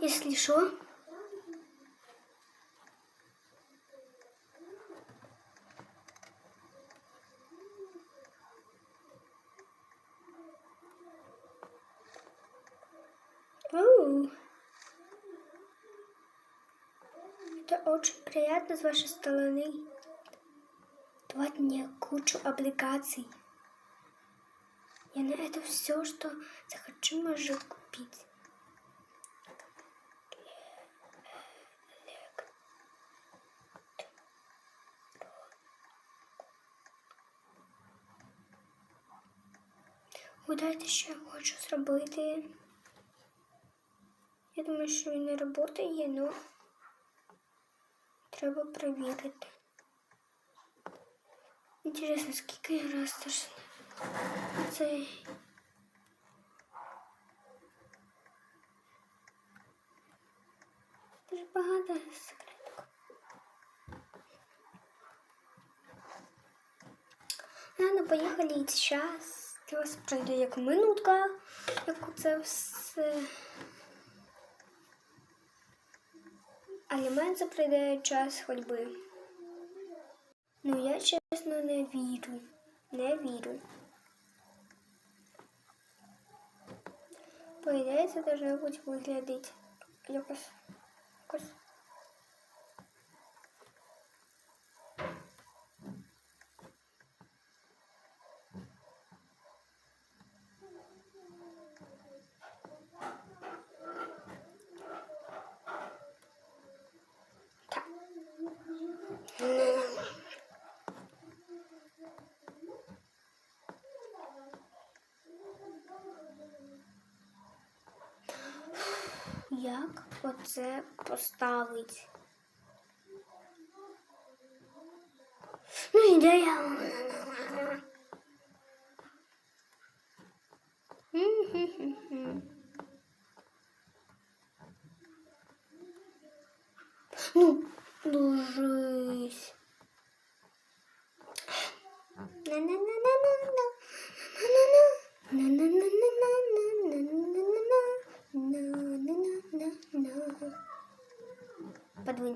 Если що. Оу. Это очень приятно с вашей стороны. Давать мне кучу облигаций. Я на это все, что захочу, могу купить. Угадайте, що я хочу зробити. Я думаю, що він не працює, але треба перевірити. Інтересно, скільки я раз теж цей. Дуже багато секреток. Ладно, поїхали і зараз. Я вас пройду як минутка, як це все. Але мене це прийде час ходьби. Ну, я чесно не вірю. Не вірю. По ідеї, це должно бути виглядати якось. якось. Як оце поставить? Ну, ідея. Ну, ложись.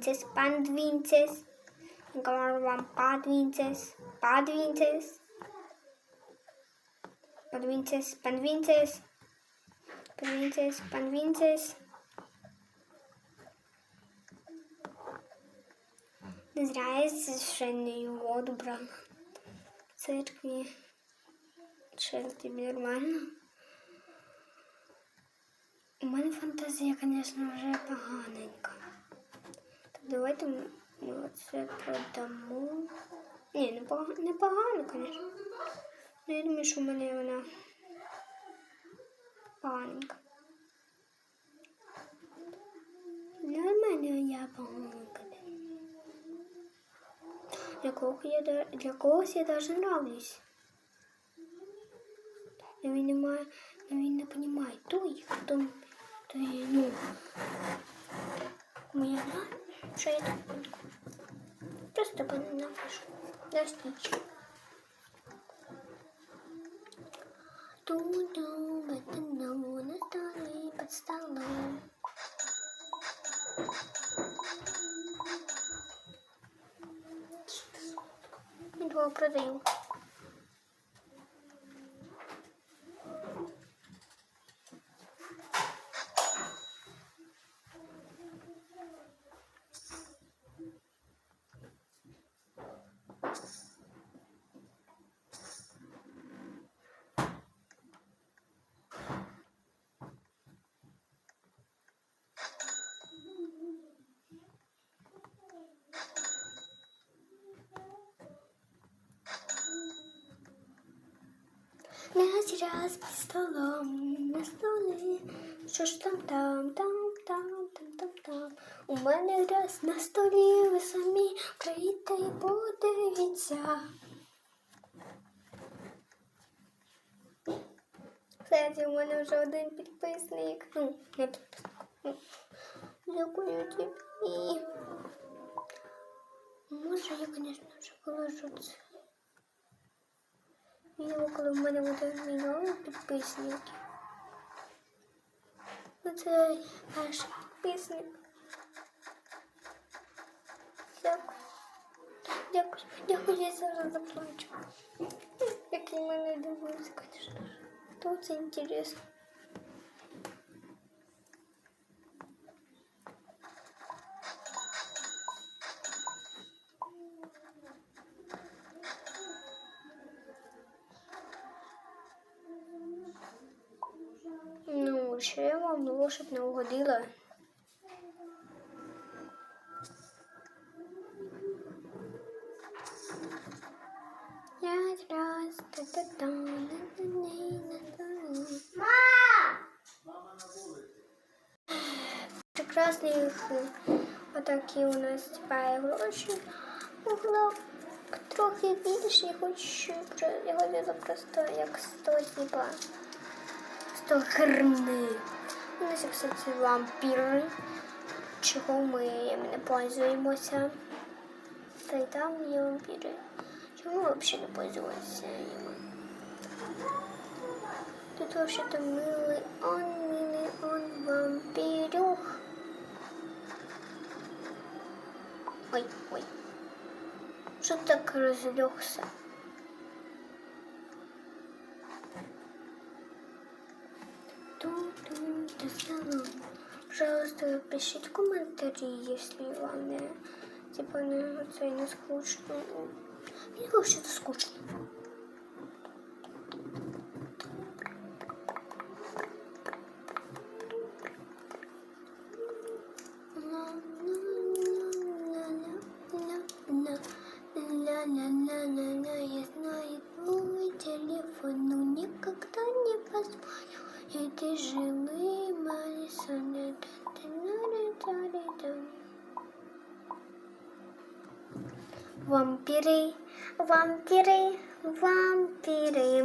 vinces, pandvinces, ఇంకా మనం పాద్వించెస్ పాద్వించెస్ పన్వించెస్ పన్వించెస్ పన్వించెస్ పన్వించెస్ Израильские воду брала. Церкви. Шел тебе нормально. У мене фантазія, звісно, вже поганенька. Давайте ми оце продамо. Ні, не погано, не погано, звісно. Ну, я думаю, що в мене вона поганенька. Мене я поганенька. Для кого я для когось я даже нравлюсь. Но він не має, но він не понимає той, хто, то ну, моя мама, що я буду. Просто поненавижу. Достичь. Ту-ду, бетону, на столі, під столом. Продаю. Раз, раз під столом на столі. Що ж там там, там, там, там, там, там. У мене раз на столі, ви самі прийти і подивіться. Кстати, у мене вже один підписник. Ну, не підписник. Дякую тобі. Може, я, звісно, вже положу це. Відео, коли в мене буде мільйон підписників. Ну, це перший підписник. Дякую. Дякую. Дякую, я зараз заплачу. Який мене дивився, звісно. Хто це інтересно? Ну, я вам щоб не угодила. Прекрасних отакі у нас тіпає гроші. Могла трохи більше, я хочу, я просто як 100 типа. 100 гривни. У нас, кстати, вампіри. Чого ми не пользуємося? Та й там є вампіри. Чому ми взагалі не пользуємося? Тут вообще-то миллион, миллион вампирюх. Ой, ой. Что так разлегся? Тун-тун. Пожалуйста, пишите комментарии, если вам не, типа, не, це не скучно. Мені вообще-то скучно. Вампиры, вампиры, вампиры.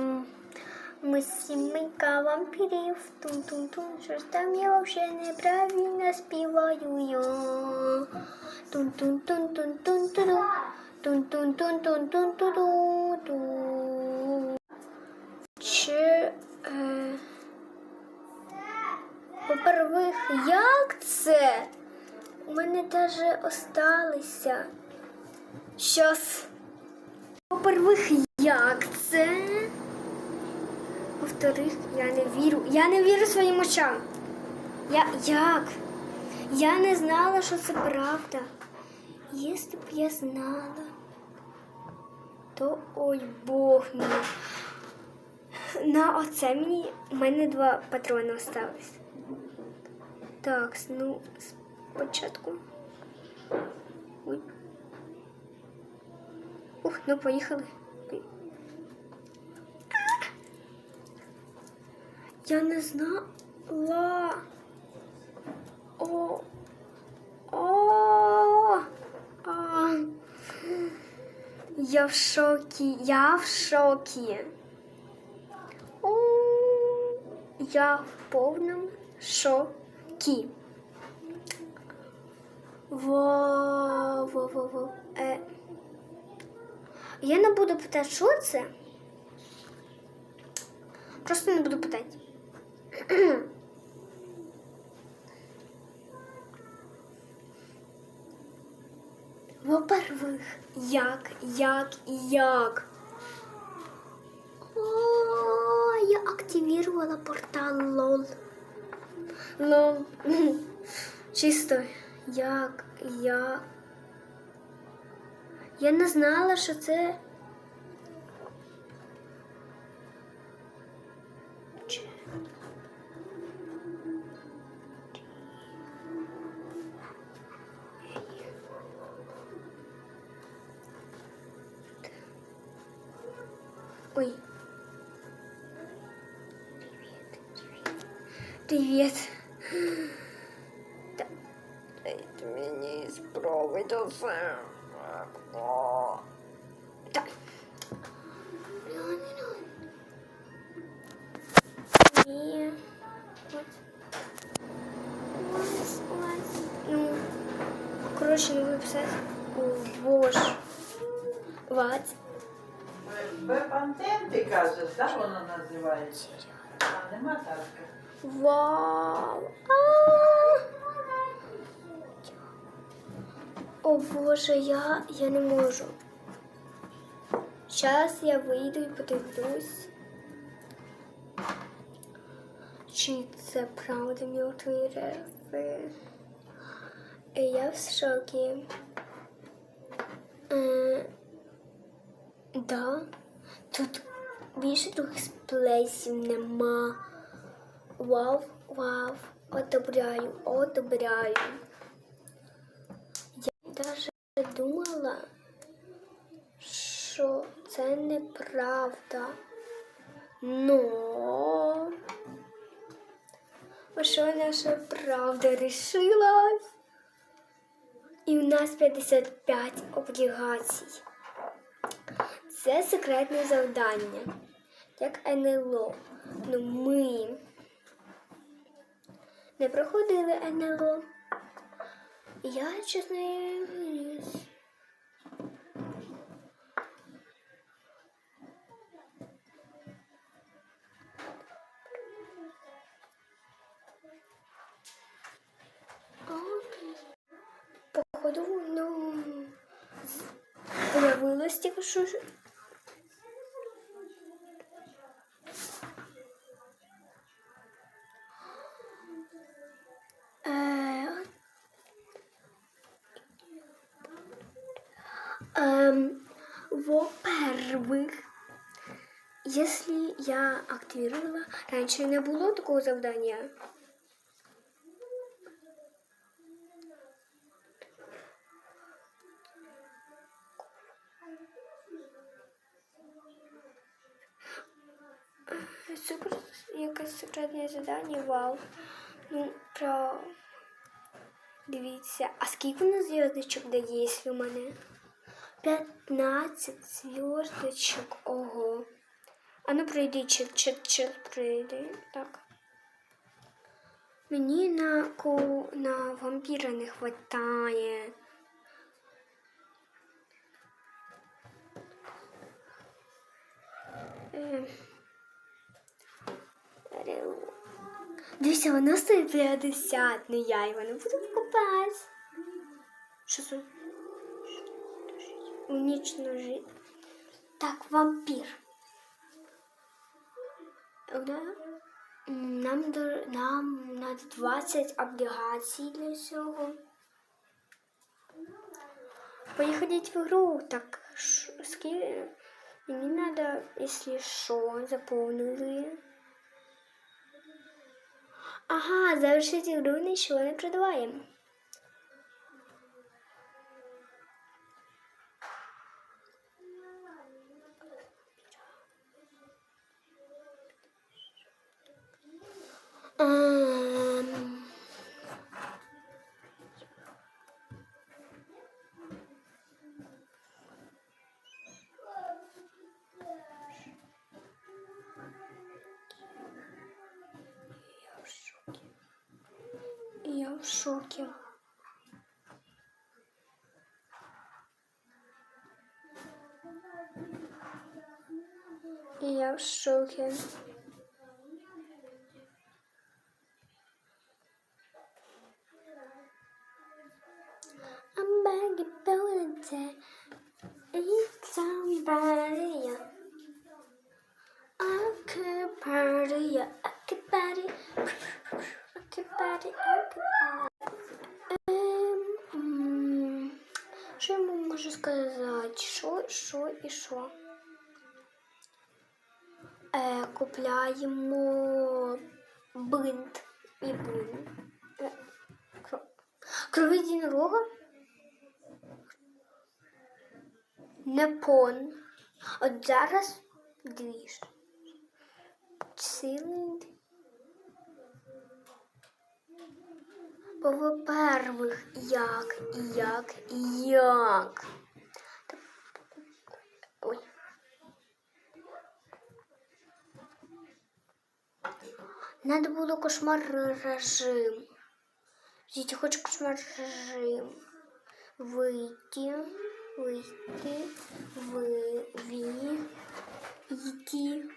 Мы семейка вампиров. Тун-тун-тун. Что ж там я вообще неправильно спеваю я? Тун-тун-тун-тун-тун-тун. Тун-тун-тун-тун-тун-тун-тун. Чи, е, по-первых, як це? У мене даже осталися. Щас. По-первых, як це? Во-вторых, я не вірю. Я не вірю своїм очам. Я як? Я не знала, що це правда. Якщо б я знала, то ой Бог мій. На оце мені у мене два патрони остались. Так, ну спочатку. Ой. Ух, ну поїхали. Я не знала. О. О. А. Я в шокі. Я в шокі. О. Я в повному шокі. Во, во, во, во. Е. Я не буду питати, що це. Просто не буду питати. Во-первых, як, як, як. О, я активировала портал лол. Лол. Чисто. Як, я. Я не знала, що це. Чи- Ой. Привет. Да. Дайте мені спробуйте коротше, виписати. О, боже. Вот. Бепантен, ти кажеш, да, воно називається? А нема так. Вау! О Боже, я, я не можу. Зараз я вийду і подивлюсь. Чи це правда мертві рельси? Я в шокі. Е, да, тут більше других сплейсів нема. Вау, вау, одобряю, одобряю. Я навіть думала, що це неправда. Но що наша правда рішилась? І у нас 55 облігацій. Це секретне завдання, як НЛО. Ну ми не проходили НЛО. Я чесно появилось тільки що. ж- Е, Эм, во-первых, если я активировала, раньше не было такого задания. Супер, якесь секретне завдання, вау. Ну, про... Дивіться, а скільки у нас зв'язочок дає, якщо у мене? 15 зв'язочок, ого. А ну пройди, чит, чит, чит, пройди. Так. Мені на, ко... на вампіра не хватає. Е, Дивіться, воно стоїть 50, ну я його не буду покупати. Що це? Уничтожить. Так, вампір. Нам, нам надо 20 облігацій для цього. Поїхати в гру, так ш- скільки мені надо, якщо що, заповнили. Ага, завершить игру ничего не продаваем. Я в шоке. Я в шоке. I'm begging for the It's somebody. I could party, I could party, Ем, м, Що я вам можу сказати? Що, що і що? Е, купляємо бинт і бинт. Е, кро- Непон. От зараз дві ж. Бо, во-первых, як, і як, і як. Ой. Надо було кошмар режим. Діти, хоч кошмар режим. Вийти, вийти, ви, ві, йти,